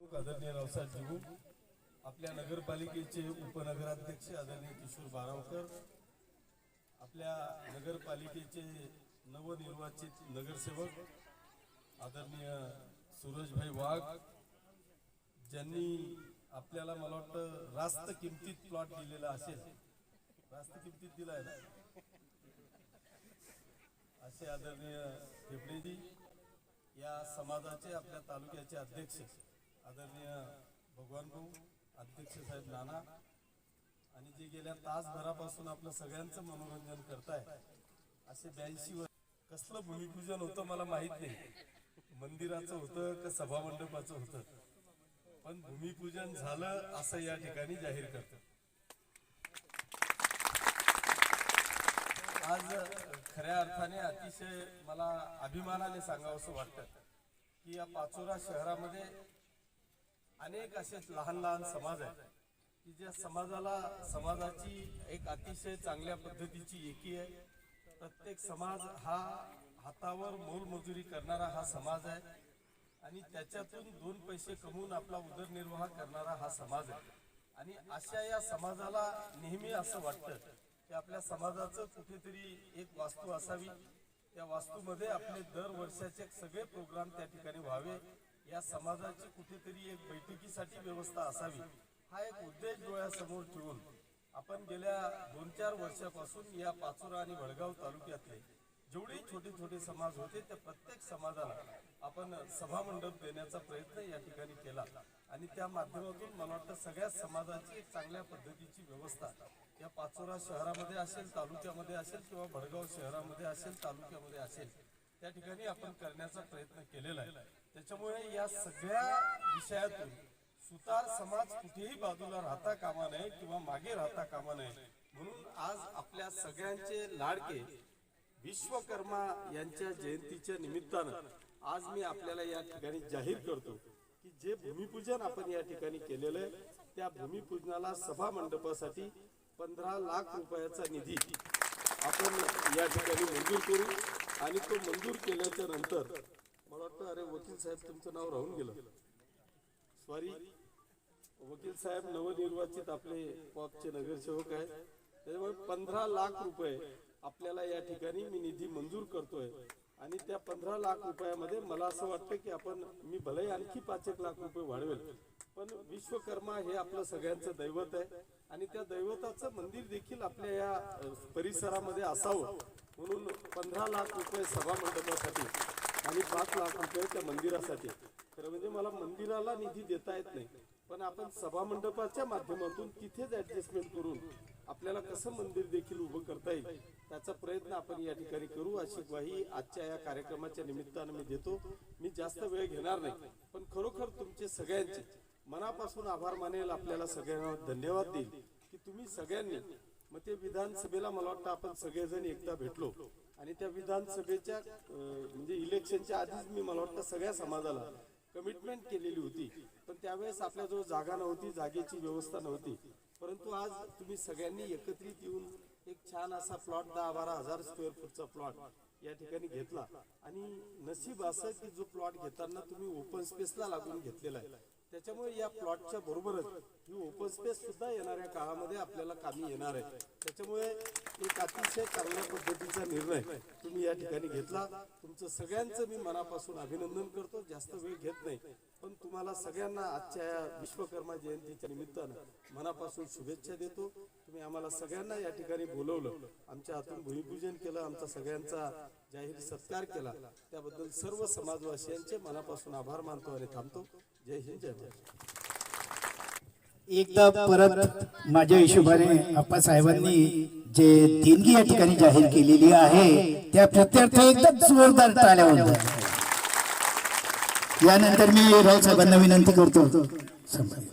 आदरणीय रावसाहेब जिगू आपल्या नगरपालिकेचे उपनगराध्यक्ष आदरणीय किशोर बारावकर आपल्या नगरपालिकेचे नवनिर्वाचित नगरसेवक आदरणीय सूरजभाई वाघ ज्यांनी आपल्याला मला वाटतं रास्त किमतीत प्लॉट दिलेला असेल. रास्त किमतीत दिलाय ना? असे आदरणीय हेबडेजी या समाजाचे आपल्या तालुक्याचे अध्यक्ष. आदरणीय भगवान भाऊ अध्यक्ष साहेब नाना आणि जे गेल्या तासभरापासून आपलं सगळ्यांचं मनोरंजन करताय असे ब्याऐंशी वर्ष कसलं भूमिपूजन होतं मला माहीत नाही. मंदिराचं होतं का सभामंडपाचं होतं? पण भूमिपूजन झालं असं या ठिकाणी जाहीर करत आज खऱ्या अर्थाने अतिशय मला अभिमानाने सांगावंसं वाटतं की या पाचोरा शहरामध्ये अनेक असे लहान लहान समाज आहेत की ज्या समाजाला समाजाची एक अतिशय चांगल्या पद्धतीची एकी आहे. प्रत्येक समाज हा हातावर मोलमजुरी करणारा हा समाज आहे. आणि त्याच्यातून दोन पैसे कमवून आपला उदरनिर्वाह करणारा हा समाज आहे. आणि अशा या समाजाला नेहमी असं वाटतं की आपल्या समाजाचं कुठेतरी एक वास्तू असावी. त्या वास्तूमध्ये आपले दर वर्षाचे सगळे प्रोग्राम त्या ठिकाणी व्हावे. या समाजाची कुठेतरी एक बैठकीसाठी व्यवस्था असावी. हा एक उद्देश डोळ्यासमोर ठेवून आपण गेल्या दोन चार वर्षापासून या पाचोरा आणि वडगाव तालुक्यातले जेवढे छोटे छोटे समाज होते त्या प्रत्येक समाजाला आपण सभामंडप देण्याचा प्रयत्न या ठिकाणी केला. आणि त्या माध्यमातून मला वाटतं सगळ्या समाजाची एक चांगल्या पद्धतीची व्यवस्था या पाचोरा शहरामध्ये असेल तालुक्यामध्ये असेल किंवा भडगाव शहरामध्ये असेल तालुक्यामध्ये असेल त्या ठिकाणी आपण करण्याचा प्रयत्न केलेला आहे. त्याच्यामुळे या सगळ्या विषयातून सुतार समाज कुठेही बाजूला राहता कामा नये किंवा मागे राहता कामा नये. म्हणून आज आपल्या सगळ्यांचे लाडके विश्वकर्मा यांच्या जयंतीच्या निमित्तानं आज मी आपल्याला या ठिकाणी जाहीर करतो की जे भूमिपूजन आपण या ठिकाणी केलेलं आहे त्या भूमिपूजनाला सभा मंडपासाठी पंधरा लाख रुपयाचा निधी आपण या ठिकाणी मंजूर करू. आणि तो मंजूर केल्याच्यानंतर मला वाटतं अरे वकील साहेब तुमचं नाव राहून गेलं. सॉरी वकील साहेब नवनिर्वाचित आपले पॉपचे नगरसेवक आहेत. त्याच्यामुळे पंधरा लाख रुपये आपल्याला या ठिकाणी मी निधी मंजूर करतोय. आणि त्या पंधरा लाख रुपयामध्ये मला असं वाटतं की आपण मी भले आणखी पाच एक लाख रुपये वाढवेल पण विश्वकर्मा हे आपलं सगळ्यांचं दैवत आहे. आणि त्या दैवताचं मंदिर देखील आपल्या या परिसरामध्ये असावं. म्हणून पंधरा लाख रुपये सभा मंडपासाठी आणि पाच लाख रुपये त्या मंदिरासाठी. खरं म्हणजे मला मंदिराला निधी देता येत नाही. पण आपण सभा मंडपाच्या माध्यमातून तिथेच ऍडजस्टमेंट करून आपल्याला कसं मंदिर देखील उभं करता येईल त्याचा प्रयत्न आपण या ठिकाणी करू. अशी ग्वाही आजच्या या कार्यक्रमाच्या निमित्तानं मी देतो. मी जास्त वेळ घेणार नाही. पण खरोखर तुमचे सगळ्यांचे मनापासून आभार मानेल आपल्याला सगळ्यांना धन्यवाद देईल की तुम्ही सगळ्यांनी मग ते विधानसभेला मला वाटतं आपण सगळेजण एकदा भेटलो. आणि त्या विधानसभेच्या म्हणजे इलेक्शनच्या आधीच मी मला वाटतं सगळ्या समाजाला कमिटमेंट केलेली होती. पण त्यावेळेस आपल्याजवळ जागा नव्हती जागेची व्यवस्था नव्हती. परंतु आज तुम्ही सगळ्यांनी एकत्रित येऊन एक छान असा प्लॉट दहा बारा हजार स्क्वेअर फूटचा प्लॉट या ठिकाणी घेतला. आणि नशीब असं की जो प्लॉट घेताना तुम्ही ओपन स्पेसला लागून घेतलेला आहे. त्याच्यामुळे या प्लॉटच्या बरोबरच ही ओपन स्पेस सुद्धा येणाऱ्या काळामध्ये आपल्याला कामी येणार आहे. त्याच्यामुळे एक अतिशय चांगल्या पद्धतीचा निर्णय तुम्ही या ठिकाणी घेतला. तुमचं सगळ्यांचं मी मनापासून अभिनंदन करतो. जास्त वेळ घेत नाही. पण तुम्हाला सगळ्यांना आजच्या या विश्वकर्मा जयंतीच्या निमित्तानं मनापासून शुभेच्छा देतो. तुम्ही आम्हाला सगळ्यांना या ठिकाणी बोलवलं. आमच्या हातून भूमिपूजन केलं. आमचा सगळ्यांचा जाहीर सत्कार केला. त्याबद्दल सर्व समाजवासियांचे मनापासून आभार मानतो आणि थांबतो. जय हिंद जय एकदा परत माझ्या हिशोबाने आप्पा साहेबांनी जे देणगी या ठिकाणी जाहीर केलेली आहे त्या प्रत्यर्थ एकदम जोरदार टाळ्या होत्या यानंतर मी राव साहेबांना विनंती करतो संभाजी.